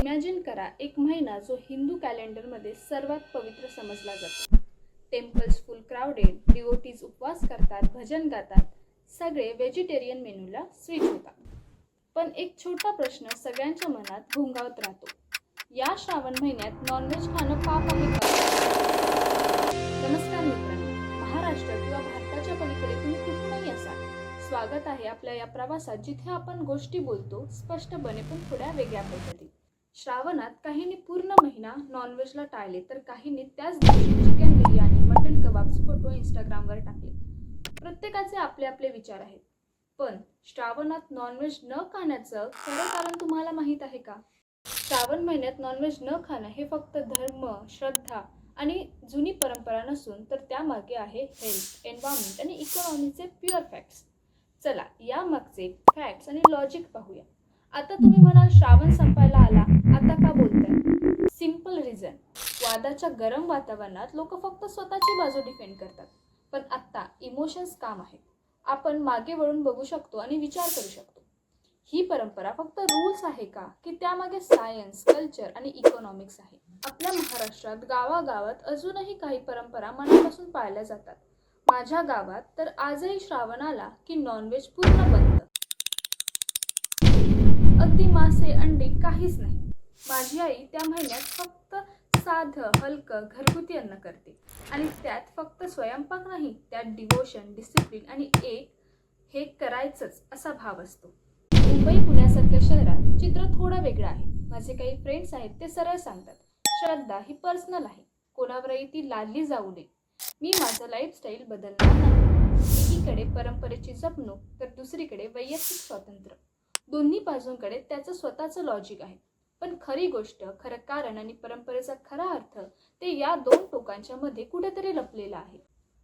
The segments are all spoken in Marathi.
इमॅजिन करा एक महिना जो हिंदू कॅलेंडरमध्ये सर्वात पवित्र समजला जातो. टेम्पल्स फुल क्राऊडेड डिओटीज उपवास करतात भजन गातात सगळे व्हेजिटेरियन मेनूला स्विच होतात. पण एक छोटा प्रश्न सगळ्यांच्या मनात घोंगावत राहतो. या श्रावण महिन्यात नॉनव्हेज खाणं पाप आहे? का नमस्कार मित्रांनो महाराष्ट्र किंवा भारताच्या पलीकडे तुम्ही कुठूनही असाल स्वागत आहे आपल्या या प्रवासात जिथे आपण गोष्टी बोलतो स्पष्टपणे पण थोड्या वेगळ्या पद्धतीत. श्रावणात काहींनी पूर्ण महिना नॉनव्हेजला टाळले तर काहींनी त्याच दिवशी चिकन बिर्याणी मटण कबाबचे फोटो इंस्टाग्रामवर टाकले. प्रत्येकाचे आपले आपले विचार आहेत. पण श्रावणात नॉनव्हेज न खाण्याचं खरं कारण तुम्हाला माहीत आहे का? श्रावण महिन्यात नॉनव्हेज न खाणं हे फक्त धर्म श्रद्धा आणि जुनी परंपरा नसून तर त्यामागे आहे हेल्थ एन्व्हायरमेंट आणि इकॉनॉमीचे प्युअर फॅक्ट्स चला यामागचे फॅक्ट्स आणि लॉजिक पाहूया. आता तुम्ही म्हणाल श्रावण संपायला आला आता का बोलताय? सिंपल रिझन वादाच्या गरम वातावरणात लोक फक्त स्वतःची बाजू डिफेंड करतात. पण आत्ता इमोशन्स काम आहेत. आपण मागे वळून बघू शकतो आणि विचार करू शकतो. ही परंपरा फक्त रूल्स आहे का? की त्यामागे सायन्स कल्चर आणि इकॉनॉमिक्स आहे. आपल्या महाराष्ट्रात गावागावात अजूनही काही परंपरा मनापासून पाळल्या जातात. माझ्या गावात तर आजही श्रावण आला की नॉनव्हेज पूर्ण बनतं. अगदी मासे अंडे काहीच नाही. माझी आई त्या महिन्यात फक्त साधं हलकं घरगुती अन्न करते. आणि त्यात फक्त स्वयंपाक नाही त्यात डिवोशन डिसिप्लिन आणि एक हे करायचंच असा भाव असतो. मुंबई पुण्यासारख्या शहरात चित्र थोडं वेगळं आहे. माझे काही फ्रेंड्स आहेत ते सरळ सांगतात श्रद्धा ही पर्सनल आहे. कोणावरही ती लादली जाऊ नये मी माझं लाईफस्टाईल बदलणार नाही. एकीकडे परंपरेची जपणूक तर दुसरीकडे वैयक्तिक स्वातंत्र्य. दोन्ही बाजूंकडे त्याचं स्वतःचं लॉजिक आहे. पण खरी गोष्ट खरं कारण आणि परंपरेचा खरा अर्थ ते या दोन टोकांच्या मध्ये कुठेतरी लपलेला आहे.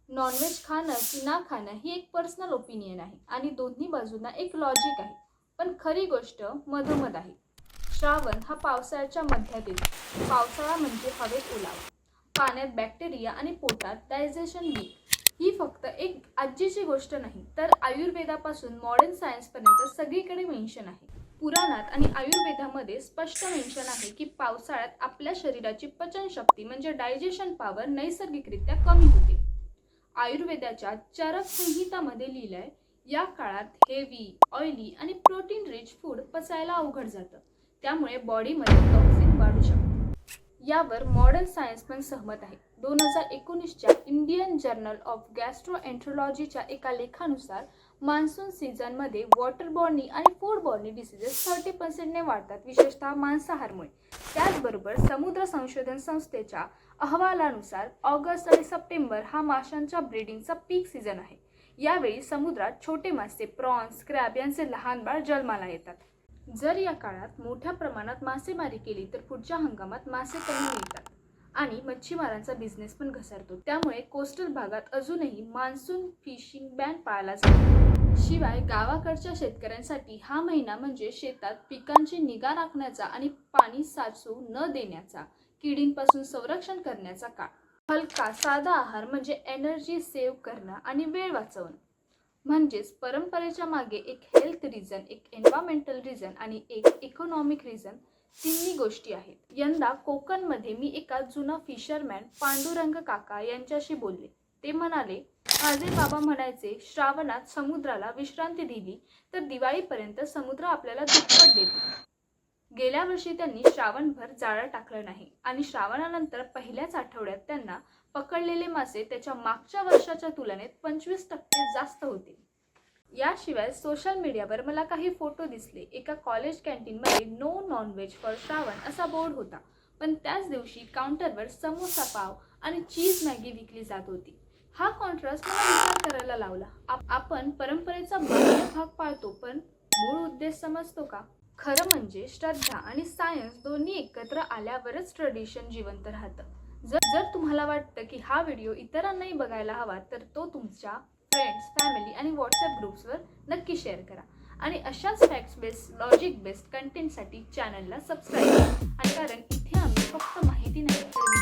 नॉनव्हेज खाणं की ना खाणं ही एक पर्सनल ओपिनियन आहे आणि दोन्ही बाजूंना एक लॉजिक आहे. पण खरी गोष्ट मधोमध आहे. श्रावण हा पावसाळ्याच्या मध्यात येतो पावसाळा म्हणजे हवेत ओलावा. पाण्यात बॅक्टेरिया आणि पोटात डायजेशन वीक ही फक्त एक आजीची गोष्ट नाही तर आयुर्वेदापासून मॉडर्न सायन्सपर्यंत सगळीकडे मेन्शन आहे. पुराणात आणि आयुर्वेदामध्ये स्पष्ट मेन्शन आहे की पावसाळ्यात आपल्या शरीराची पचनशक्ती म्हणजे डायजेशन पॉवर नैसर्गिकरित्या कमी होते. आयुर्वेदाच्या चरक संहितामध्ये लिहिलंय या काळात हेवी ऑइली आणि प्रोटीन रिच फूड पचायला अवघड जातं. त्यामुळे बॉडीमध्ये टॉक्सिन वाढू शकतं. यावर मॉडर्न सायन्स पण सहमत आहे. दोन हजार एकोणीसच्या इंडियन जर्नल ऑफ गॅस्ट्रोएन्ट्रोलॉजीच्या एका लेखानुसार मान्सून सीझनमध्ये वॉटर बॉर्नी आणि फूड बॉर्नी डिसिजेस थर्टी पर्सेंटने वाढतात विशेषतः मांसाहारमुळे. त्याचबरोबर समुद्र संशोधन संस्थेच्या अहवालानुसार ऑगस्ट आणि सप्टेंबर हा माशांच्या ब्रीडिंगचा पीक सीझन आहे. यावेळी समुद्रात छोटे मासे प्रॉन्स क्रॅब यांचे लहान बाळ जन्माला येतात. जर या काळात मोठ्या प्रमाणात मासेमारी केली तर पुढच्या हंगामात मासे कमी मिळतात आणि मच्छीमारांचा बिझनेस पण घसरतो. त्यामुळे कोस्टल भागात अजूनही मान्सून फिशिंग बॅन पाळला जातो. शिवाय गावाकडच्या शेतकऱ्यांसाठी हा महिना म्हणजे शेतात पिकांची निगा राखण्याचा आणि पाणी साचू न देण्याचा किडींपासून संरक्षण करण्याचा काळ. हलका साधा आहार म्हणजे एनर्जी सेव्ह करणं आणि वेळ वाचवणं. म्हणजेच परंपरेच्या मागे एक हेल्थ रिझन एक एन्व्हायरमेंटल रिझन आणि एक इकॉनॉमिक रिझन तिन्ही गोष्टी आहेत. यंदा कोकणमध्ये मी एका जुना फिशरमॅन पांडुरंग काका यांच्याशी बोलले. ते म्हणाले माझे बाबा म्हणायचे श्रावणात समुद्राला विश्रांती दिली तर दिवाळीपर्यंत समुद्र आपल्याला दुप्पट देतो. गेल्या वर्षी त्यांनी श्रावणभर जाळं टाकलं नाही आणि श्रावणानंतर पहिल्याच आठवड्यात त्यांना पकडलेले मासे त्याच्या मागच्या वर्षाच्या तुलनेत पंचवीस टक्के जास्त होते. याशिवाय सोशल मीडियावर मला काही फोटो दिसले. एका कॉलेज कॅन्टीनमध्ये नो नॉनव्हेज फॉर श्रावण असा बोर्ड होता. पण त्याच दिवशी काउंटरवर समोसा पाव आणि चीज मॅगी विकली जात होती. हा कॉन्ट्रास्ट मला विचार करायला लावला. आपण परंपरेचा भाग पाळतो पण मूळ उद्देश समजतो का? खरं म्हणजे श्रद्धा आणि सायन्स दोन्ही एकत्र आल्यावरच ट्रेडिशन जिवंत राहतं. जर जर तुम्हाला वाटतं की हा व्हिडिओ इतरांनाही बघायला हवा तर तो तुमच्या फ्रेंड्स फॅमिली आणि व्हॉट्सअप ग्रुप्सवर नक्की शेअर करा. आणि अशाच फॅक्ट्स बेस्ड लॉजिक बेस्ड कंटेंटसाठी चॅनलला सबस्क्राईब करा. आणि कारण इथे आम्ही फक्त माहिती नाही तर